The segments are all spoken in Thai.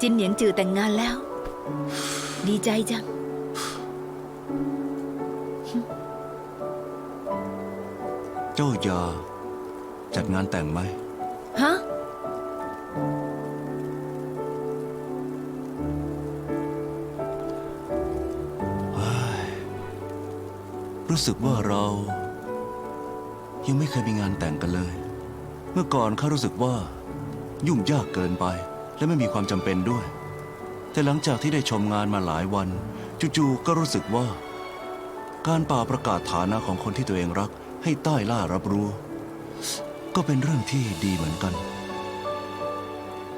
จินเหนียงจือแต่งงานแล้ว ดีใจจัง เจ้าอยาจัดงานแต่งไหม ฮะ รู้สึกว่าเรา ยังไม่เคยมีงานแต่งกันเลย เมื่อก่อนข้ารู้สึกว่า ยุ่งยากเกินไป และไม่มีความจำเป็นด้วย แต่หลังจากที่ได้ชมงานมาหลายวันจู่ๆก็รู้สึกว่า การป่าประกาศฐานะของคนที่ตัวเองรัก ให้ใต้ล่ารับรู้ ก็เป็นเรื่องที่ดีเหมือนกัน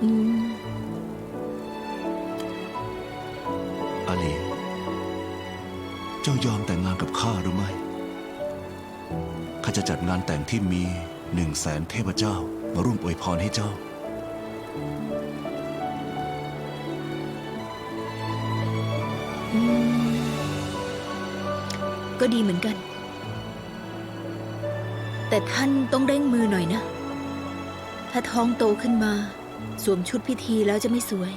อืมอาลีเจ้ายอมแต่งงานกับข้าหรือไม่ข้าจะจัดงานแต่งที่มีหนึ่งแสนเทพเจ้า มาร่วมอวยพรให้เจ้า อืมก็ดีเหมือนกัน แต่ท่านต้องเร่งมือหน่อยนะ ถ้าท้องโตขึ้นมา สวมชุดพิธีแล้วจะไม่สวย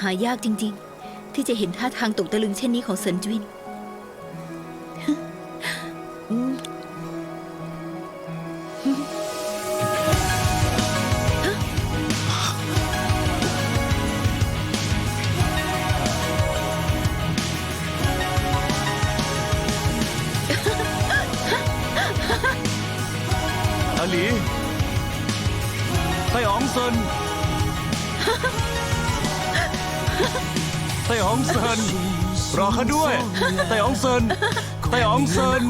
หายากจริง ๆ ที่จะเห็นท่าทางตกตะลึงเช่นนี้ของเซินจวินอืมอาลีไต้อ๋องเซิน ไต้อองเซินรอเขาด้วยไต้อองเซินไต้อองเซิน